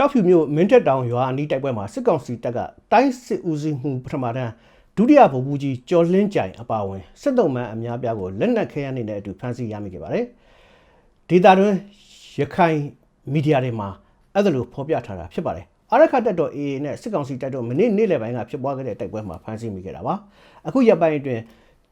ကြောက်ဖြူမြို့မင်းထက်တောင်ရွာအနီးတိုက်ပွဲမှာစစ်ကောင်စီတပ်ကတိုင်းစစ်ဦးစီးမှုပထမတန်းဒုတိယဗိုလ်မှူးကြီးကျော်လင်းကြိုင်အပါအဝင်စစ်တုံးမှန်အများပြားကိုလက်နက်ခဲယမ်းတွေနဲ့အတူဖမ်းဆီးရမိခဲ့ပါတယ်။ဒေတာတွင်ရခိုင်မီဒီယာတွေမှာအဲ့ဒါလိုဖော်ပြထားတာဖြစ်ပါတယ်။အရခတ်တပ်တော် AA နဲ့စစ်ကောင်စီတပ်တို့မနေ့နေ့လယ်ပိုင်းကဖြစ်ပွားခဲ့တဲ့တိုက်ပွဲမှာဖမ်းဆီးမိခဲ့တာပါ။အခုရက်ပိုင်းအတွင်း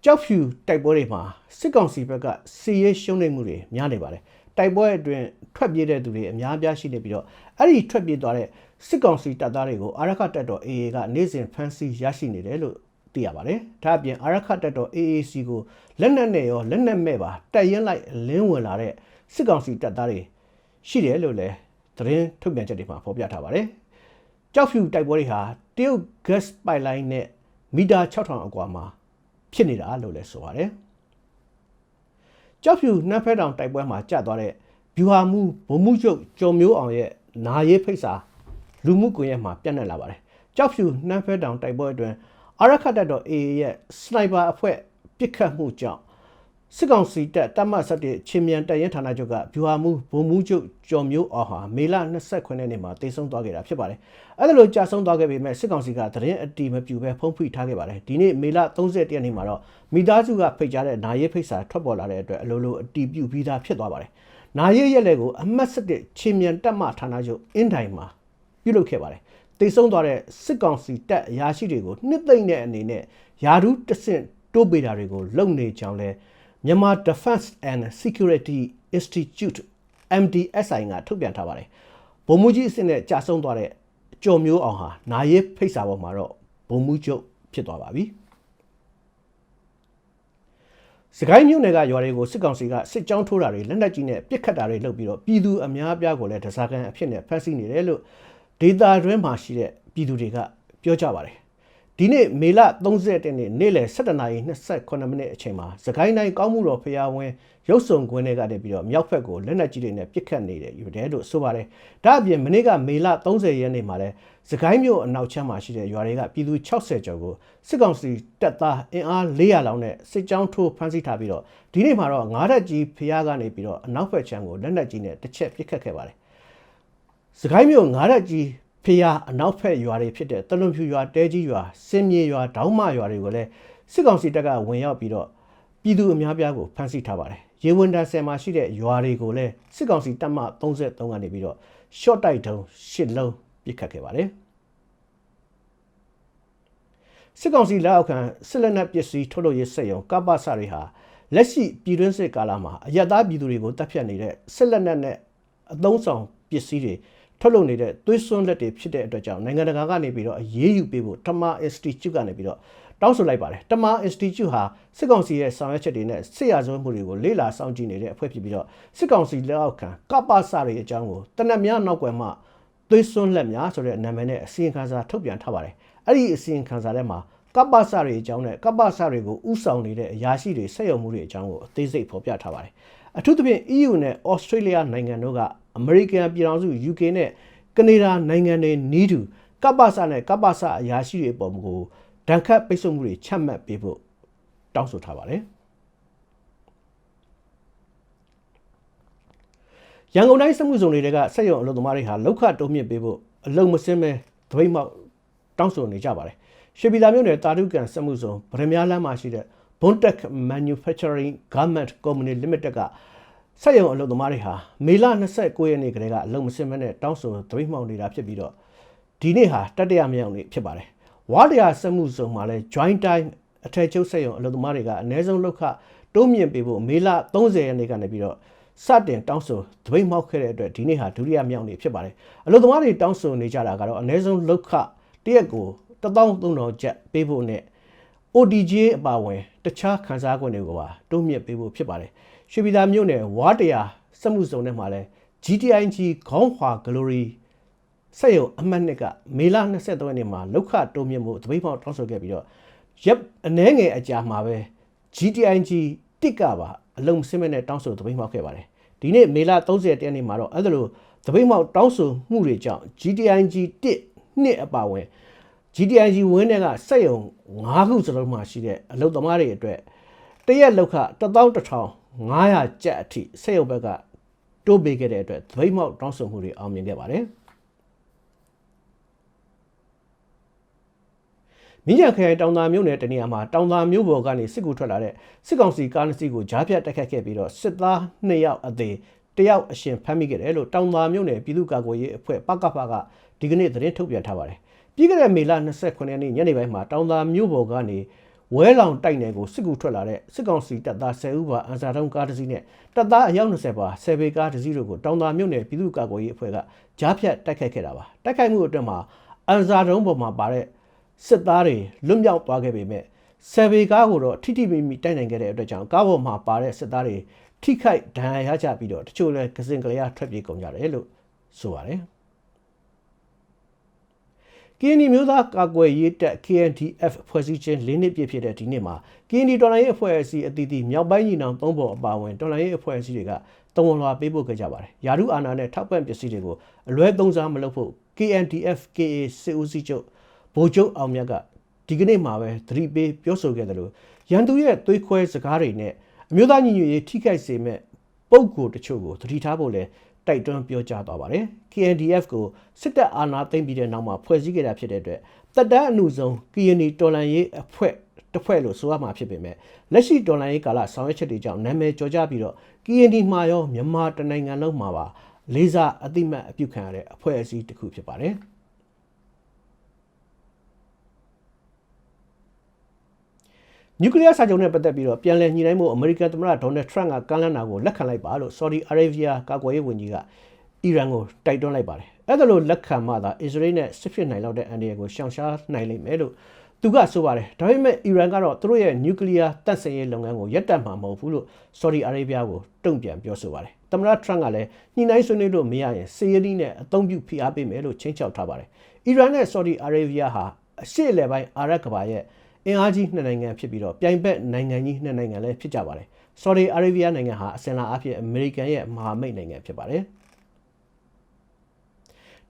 ကြောက်ဖြူတိုက်ပွဲတွေမှာစစ်ကောင်စီဘက်ကစီရဲရှုံးနေမှုတွေများနေပါတယ်။ တိုက်ပွဲအတွင်းထွက်ပြေးတဲ့သူတွေအများအပြားရှိနေပြီးတော့အဲ့ဒီထွက်ပြေးသွားတဲ့စစ်ကောင်စီတပ်သားတွေကိုအာရခတပ်တော် AA ကနေ့စဉ်ဖမ်းဆီးရရှိနေတယ်လို့သိရပါတယ်။ဒါအပြင်အာရခတပ်တော် AAC ကိုလက်နက်နဲ့ရောလက်နက်မဲ့ပါတိုက်ရင်လိုက်လင်းဝင်လာတဲ့စစ်ကောင်စီတပ်သားတွေရှိတယ်လို့လည်းသတင်းထုတ်ပြန်ချက်တွေမှာဖော်ပြထားပါတယ်။ကြောက်ဖြူတိုက်ပွဲတွေဟာတရုတ် gas pipeline နဲ့မီတာ6000အကွာမှာဖြစ်နေတာလို့လည်းဆိုပါတယ်။ ကြောက်ဖြူနှမ်းဖဲတောင်တိုက်ပွဲမှာကျသွားတဲ့ဗျူဟာမှုဗိုလ်မှုချုပ်ကျော်မျိုးအောင်ရဲ့နာရေးဖိတ်စာလူမှုကွန်ရက်မှာပြန့်နှံ့လာပါတယ်။ကြောက်ဖြူနှမ်းဖဲတောင်တိုက်ပွဲအတွင်းအာရခတ်တပ်တော် AA ရဲ့စနိုက်ပါအဖွဲ့ပစ်ခတ်မှုကြောင့် စစ်ကောင်စီတပ်တမတ်ဆက်တဲ့ချင်းမြန်တပ်ရင်းဌာနချုပ်ကဗျူဟာမှုဗိုလ်မှူးချုပ်ကျော်မျိုးအောင်ဟာမေလ29ရက်နေ့မှာတေဆုံးသွားခဲ့တာဖြစ်ပါတယ်။အဲ့ဒါလိုကြာဆုံးသွားခဲ့ပေမဲ့စစ်ကောင်စီကသတင်းအတီမပြူပဲဖုံးဖိထားခဲ့ပါတယ်။ဒီနေ့မေလ30ရက်နေ့မှာတော့မိသားစုကဖိတ်ကြားတဲ့နာရေးဖိတ်စာထွက်ပေါ်လာတဲ့အတွက်အလိုလိုအတီပြူပြီးသားဖြစ်သွားပါတယ်။နာရေးရက်လက်ကိုအမတ်ဆက်တဲ့ချင်းမြန်တပ်မဌာနချုပ်အင်းတိုင်မှာပြုလုပ်ခဲ့ပါတယ်။တိတ်ဆုံးသွားတဲ့စစ်ကောင်စီတပ်အရာရှိတွေကိုနှစ်သိမ့်တဲ့အနေနဲ့ယာဒူးတဆင့်တိုးပေးတာတွေကိုလုပ်နေကြောင်းလဲ မြန်မာ Defense and Security Institute MDSI ကထုတ်ပြန်ထားပါတယ်။ဗိုလ်မှူးကြီးအဆင့်နဲ့ကြာဆုံးသွားတဲ့ကြော်မျိုးအောင်ဟာနာရေးဖိတ်စာပေါ်မှာတော့ဗိုလ်မှူးချုပ်ဖြစ်သွားပါပြီ။စကိုင်းမြို့နယ်ကရွာတွေကိုစစ်ကောင်စီကစစ်ကြောင်းထိုးတာတွေလက်နက်ကြီးနဲ့ပစ်ခတ်တာတွေလုပ်ပြီးတော့ပြည်သူအများအပြားကိုလည်းဒဇာကန်အဖြစ်နဲ့ဖမ်းဆီးနေတယ်လို့ဒေတာတွင်းမှာရှိတဲ့ပြည်သူတွေကပြောကြပါတယ် ဒီနေ့မေလ30ရက်နေ့နေ့လယ်17:28မိနစ်အချိန်မှာစကိုင်းတိုင်းကောင်းမှုတော်ဖျားဝင်းရုပ်စုံကွင်းတွေကနေပြီးတော့မြောက်ဘက်ကိုလက်နက်ကြီးတွေနဲ့ပစ်ခတ်နေတယ်ယူတယ်လို့ဆိုပါတယ်။ဒါအပြင်မနေ့ကမေလ30ရက်နေ့မှာလဲစကိုင်းမြို့အနောက်ချမ်းမှာရှိတဲ့ရွာတွေကပြည်သူ60ကျော်ကိုစစ်ကောင်စီတပ်သားအင်အား400လောက်နဲ့စစ်ကြောင်းထိုးဖမ်းဆီးထားပြီးတော့ဒီနေ့မှာတော့ငါးရက်ကြီးဖျားကနေပြီးတော့အနောက်ဘက်ချမ်းကိုလက်နက်ကြီးနဲ့တစ်ချက်ပစ်ခတ်ခဲ့ပါတယ်။စကိုင်းမြို့ငါးရက်ကြီး ဖျားအနောက်ဘက်ရွာတွေဖြစ်တဲ့တလွန်ဖြူရွာတဲကြီးရွာစင်မြေရွာဒေါင်းမရွာတွေကိုလည်းစစ်ကောင်စီတပ်ကဝင်ရောက်ပြီးတော့ပြည်သူအများပြားကိုဖမ်းဆီးထားပါတယ်ရေဝန်တန်ဆယ်မှာရှိတဲ့ရွာတွေကိုလည်းစစ်ကောင်စီတပ်မ33ကနေပြီးတော့ short တိုက်တုံး10လုံးပစ်ခတ်ခဲ့ပါတယ်စစ်ကောင်စီလက်အောက်ခံစစ်လက်နက်ပစ္စည်းထုတ်လုပ်ရေးစက်ရုံကပ္ပစတွေဟာလက်ရှိပြည်တွင်းစစ်ကာလမှာအယက်သားပြည်သူတွေကိုတပ်ဖြတ်နေတဲ့စစ်လက်နက်နဲ့အသုံးဆောင်ပစ္စည်းတွေ ထုတ်လုပ်နေတဲ့သွေးစွန်းလက်တွေဖြစ်တဲ့အတွက်ကြောင့်နိုင်ငံတကာကနေပြီးတော့အရေးယူပေးဖို့တမ Institute ကနေပြီးတော့တောင်းဆိုလိုက်ပါတယ်တမ Institute ဟာစစ်ကောင်စီရဲ့ဆောင်ရွက်ချက်တွေနဲ့စစ်ရာဇဝတ်မှုတွေကိုလေ့လာစောင့်ကြည့်နေတဲ့အဖွဲ့ဖြစ်ပြီးတော့စစ်ကောင်စီလက်အောက်ခံကပ္ပစတွေအကြောင်းကိုတနက်များနောက်ွယ်မှသွေးစွန်းလက်များဆိုတဲ့နာမည်နဲ့အစီရင်ခံစာထုတ်ပြန်ထားပါတယ်အဲ့ဒီအစီရင်ခံစာထဲမှာကပ္ပစတွေအကြောင်းနဲ့ကပ္ပစတွေကိုဥဆောင်နေတဲ့အရာရှိတွေဆက်ရုံမှုတွေအကြောင်းကိုအသေးစိတ်ဖော်ပြထားပါတယ်အထူးသဖြင့် EU နဲ့ Australia နိုင်ငံတို့က အမေရိကန်ပြည်ထောင်စု UK နဲ့ကနေဒါနိုင်ငံတွေနီးတူကပ္ပစနဲ့ကပ္ပစအရာရှိတွေပုံကိုဒဏ်ခတ်ပိတ်ဆို့မှုတွေချမှတ်ပေးဖို့တောင်းဆိုထားပါတယ်ရန်ကုန်တိုင်းစစ်မှုဆောင်တွေကစက်ရုံအလုပ်သမားတွေဟာလောက်ခတုံးမြင့်ပေးဖို့အလုံမစင်းပဲသပိတ်မောက်တောင်းဆိုနေကြပါတယ်ရွှေပြည်သာမြို့နယ်တာတုကန်စစ်မှုဆောင်ဗရမ ्या လမ်းမှာရှိတဲ့ Bontek Manufacturing Garment Company Limited က စက်ရုံအလုပ်သမားတွေဟာမေလ29ရက်နေ့ကလေးကအလုံမစင်မနဲ့တောင်းဆိုသပိတ်မှောက်နေတာဖြစ်ပြီးတော့ဒီနေ့ဟာတတိယမြောက်နေ့ဖြစ်ပါတယ်။ဝါတရားစက်မှုစုံမှာလဲ joint time အထက်ချုပ်စက်ရုံအလုပ်သမားတွေကအနည်းဆုံးလောက်ခတိုးမြင့်ပေးဖို့မေလ30ရက်နေ့ကနေပြီးတော့စတင်တောင်းဆိုသပိတ်မှောက်ခဲ့တဲ့အတွက်ဒီနေ့ဟာဒုတိယမြောက်နေ့ဖြစ်ပါတယ်။အလုပ်သမားတွေတောင်းဆိုနေကြတာကတော့အနည်းဆုံးလောက်ခတရက်ကို1300ကျပ်ပေးဖို့နဲ့ ODJ အပါဝင်တခြားခန်းစားခွင့်တွေကိုပါတိုးမြင့်ပေးဖို့ဖြစ်ပါတယ်။ရွှေပြည်သာမြို့နယ်ဝါတရာစက်မှုစုံထဲမှာလဲ GTIG ခေါင်းခွာ Glory စက်ရုံအမှတ်နှစ်ကမေလ23ရက်နေ့မှာလောက်ခတိုးမြင့်မှုတပိတ်ဖောက်တောင်းဆိုခဲ့ပြီးတော့ရပ်အနှဲငယ်အကြာမှာပဲ GTIG တစ်ကပါအလုံးစင်းမဲ့နဲ့တောင်းဆိုတပိတ်မောက်ခဲ့ပါတယ်။ဒီနေ့မေလ30ရက်နေ့မှာတော့အဲ့ဒါလိုတပိတ်မောက်တောင်းဆိုမှုတွေကြောင့် GTIG တစ်နှစ်အပါဝင် GTIG ဝင်းတဲ့ကစက်ရုံ၅ခုစလုံးမှာရှိတဲ့အလုပ်သမားတွေအတွက်တရက်လောက်ခ11,500ကျပ်အထိစက်ရုံဘက်ကတိုးပေးခဲ့တဲ့အတွက်သဘိတ်မောက်တောင်းဆိုမှုတွေအောင်မြင်ခဲ့ပါတယ်မြင်းရခရိုင်တောင်သာမြို့နယ်တနေရာမှာတောင်သာမြို့ပေါ်ကနေစစ်ကူထွက်လာတဲ့စစ်ကောင်စီကားနှစ်စီးကိုကြားဖြတ်တိုက်ခတ်ခဲ့ပြီးတော့စစ်သား2ယောက်အသေးတယောက်အရှင်ဖမ်းမိခဲ့တယ်လို့တောင်သာမြို့နယ်ပြည်သူ့ကာကွယ်ရေးအဖွဲ့ပကဖကဒီကနေ့သတင်းထုတ်ပြန်ထားပါတယ် ပြီးခဲ့တဲ့မေလ29ရက်နေ့ညနေပိုင်းမှာတောင်သာမြို့ပေါ်ကနေဝဲလောင်တိုက်နယ်ကိုစစ်ကူထွက်လာတဲ့စစ်ကောင်စီတပ်သား10ဦးပါအန်စာတုံးကားတစ်စီးနဲ့တပ်သားအယောက်20ပါ10ဘေကားတစ်စီးတို့ကိုတောင်သာမြို့နယ်ပြည်သူ့ကာကွယ်ရေးအဖွဲ့ကကြားဖြတ်တိုက်ခိုက်ခဲ့တာပါတိုက်ခိုက်မှုအတွင်းမှာအန်စာတုံးပေါ်မှာပါတဲ့စစ်သားတွေလွတ်မြောက်သွားခဲ့ပေမဲ့ဆယ်ဘေကားကိုတော့ထိထိမိမိတိုက်နိုင်ခဲ့တဲ့အတွက်ကြောင့်ကားပေါ်မှာပါတဲ့စစ်သားတွေထိခိုက်ဒဏ်ရာရကြပြီးတော့တချို့လည်းကစင်ကလေးရထွက်ပြေးကုန်ကြတယ်လို့ဆိုပါတယ် ကင်းဒီမျိုးသားကာကွယ်ရေးတပ် KNDF ဖွဲ့စည်းခြင်း၄နှစ်ပြည့်ဖြစ်တဲ့ဒီနေ့မှာကင်းဒီတော်လိုင်းရေးအဖွဲ့အစည်းအသီးသီးမြောက်ပိုင်းညီနောင်သုံးပေါ်အပါအဝင်တော်လိုင်းရေးအဖွဲ့အစည်းတွေကတဝန်လွှာပေးပို့ခဲ့ကြပါတယ်။ယာရုအာဏာနဲ့ထောက်ပံ့ပစ္စည်းတွေကိုအလွဲသုံးစားမလုပ်ဖို့ KNDF KA စစ်ဦးစီးချုပ်ဗိုလ်ချုပ်အောင်မြတ်ကဒီကနေ့မှာပဲသတိပေးပြောဆိုခဲ့တယ်လို့ရန်သူရဲ့သွေးခွဲစကားတွေနဲ့အမျိုးသားညီညွတ်ရေးထိခိုက်စေမဲ့ပုံကိုတချို့ကိုသတိထားဖို့လဲ တိုက်တွန်းပြောကြားသွားပါတယ် KNDF ကိုစစ်တပ်အာဏာသိမ်းပြီးတဲ့နောက်မှာဖွဲ့စည်းခဲ့တာဖြစ်တဲ့အတွက်တပ်တန်းအမှုဆုံး KND တော်လန်ရေးအဖွဲ့တစ်ဖွဲ့လို့ဆိုရမှာဖြစ်ပေမဲ့လက်ရှိတော်လန်ရေးကာလဆောင်ရွက်ချက်တွေကြောင့်နာမည်ကျော်ကြပြီးတော့ KND မှာရောမြန်မာတနိုင်ငံလုံးမှာပါလေးစားအတိမတ်အပြုခံရတဲ့အဖွဲ့အစည်းတစ်ခုဖြစ်ပါတယ်။ နျူကလ িয়ার စာချုပ်နဲ့ပတ်သက်ပြီးတော့ပြန်လည်ညှိနှိုင်းမှုအမေရိကန်သမ္မတဒေါ်နယ်ထရန့်ကကမ်းလှမ်းတာကိုလက်ခံလိုက်ပါလို့ Saudi Arabia ကာကွယ်ရေးဝန်ကြီးကအီရန်ကိုတိုက်တွန်းလိုက်ပါတယ်။အဲ့ဒါလို့လက်ခံမှသာအစ္စရေးနဲ့စစ်ဖြစ်နိုင်လောက်တဲ့အန်ဒီယာကိုရှောင်ရှားနိုင်လိမ့်မယ်လို့သူကဆိုပါတယ်။ဒါပေမဲ့အီရန်ကတော့သူတို့ရဲ့နျူကလ িয়ার တပ်ဆင်ရေးလုပ်ငန်းကိုရပ်တန့်မှာမဟုတ်ဘူးလို့ Saudi Arabia ကိုတုံ့ပြန်ပြောဆိုပါတယ်။သမ္မတထရန့်ကလည်းညှိနှိုင်းဆွေးနွေးလို့မရရင်စီးရီးနဲ့အသုံးပြုဖိအားပေးမယ်လို့ချင်းချောက်ထားပါတယ်။အီရန်နဲ့ Saudi Arabia ဟာအရှေ့အလယ်ပိုင်းအာရပ်ကဘာရဲ့ အင်အားကြီးနှစ်နိုင်ငံဖြစ်ပြီးတော့ပြိုင်ဘက်နိုင်ငံကြီးနှစ်နိုင်ငံလည်းဖြစ်ကြပါတယ်။ဆော်ဒီအာရေဗျနိုင်ငံဟာအစင်လာအဖြစ်အမေရိကန်ရဲ့မဟာမိတ်နိုင်ငံဖြစ်ပါတယ်။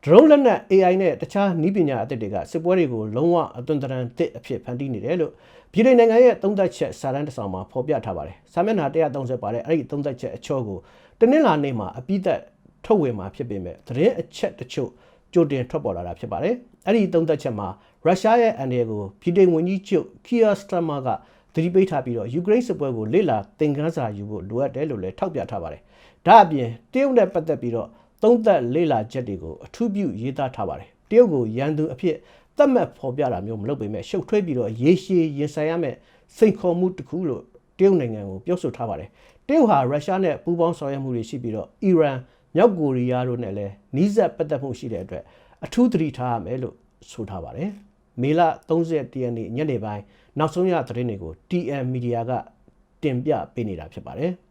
drone လက်နက် AI နဲ့တခြားနည်းပညာအသစ်တွေကစစ်ပွဲတွေကိုလုံးဝအသွင်သဏ္ဍာန်သစ်အဖြစ်ဖန်တီးနေတယ်လို့ပြည်ထောင်နိုင်ငံရဲ့သုံးသက်ချက်စာတမ်းတစ်စောင်မှာဖော်ပြထားပါတယ်။စာမျက်နှာ130ပါတဲ့အဲ့ဒီသုံးသက်ချက်အချောကိုတနင်္လာနေ့မှာအပိသက်ထုတ်ဝေမှာဖြစ်ပေမဲ့သတင်းအချက်တချို့ ကြိုတင်ထွက်ပေါ်လာတာဖြစ်ပါတယ်။အဲ့ဒီသုံးသက်ချက်မှာရုရှားရဲ့အန်ဒီကိုပြည်ထောင်ဝန်ကြီးချုပ်ကီယာစတမာကသတိပေးထားပြီးတော့ယူကရိန်းစစ်ပွဲကိုလေ့လာသင်ခန်းစာယူဖို့လိုအပ်တယ်လို့လည်းထောက်ပြထားပါတယ်။ဒါအပြင်တရုတ်နဲ့ပတ်သက်ပြီးတော့သုံးသက်လေ့လာချက်တွေကိုအထူးပြုရေးသားထားပါတယ်။တရုတ်ကိုရန်သူအဖြစ်သတ်မှတ်ဖော်ပြတာမျိုးမလုပ်ပေမဲ့ရှုပ်ထွေးပြီးတော့ရေရှည်ရင်ဆိုင်ရမယ့်စိန်ခေါ်မှုတစ်ခုလို့တရုတ်နိုင်ငံကိုပြောဆိုထားပါတယ်။တရုတ်ဟာရုရှားနဲ့ပူးပေါင်းဆောင်ရွက်မှုတွေရှိပြီးတော့အီရန် မြောက်ကိုရီးယားတို့နဲ့လည်းနှီးစပ်ပတ်သက်မှုရှိတဲ့အတွက်အထူးသတိထားရမယ်လို့ဆိုထားပါတယ်။မေလ31ရက်နေ့ညနေပိုင်းနောက်ဆုံးရသတင်းတွေကို TM Media ကတင်ပြပေးနေတာဖြစ်ပါတယ်။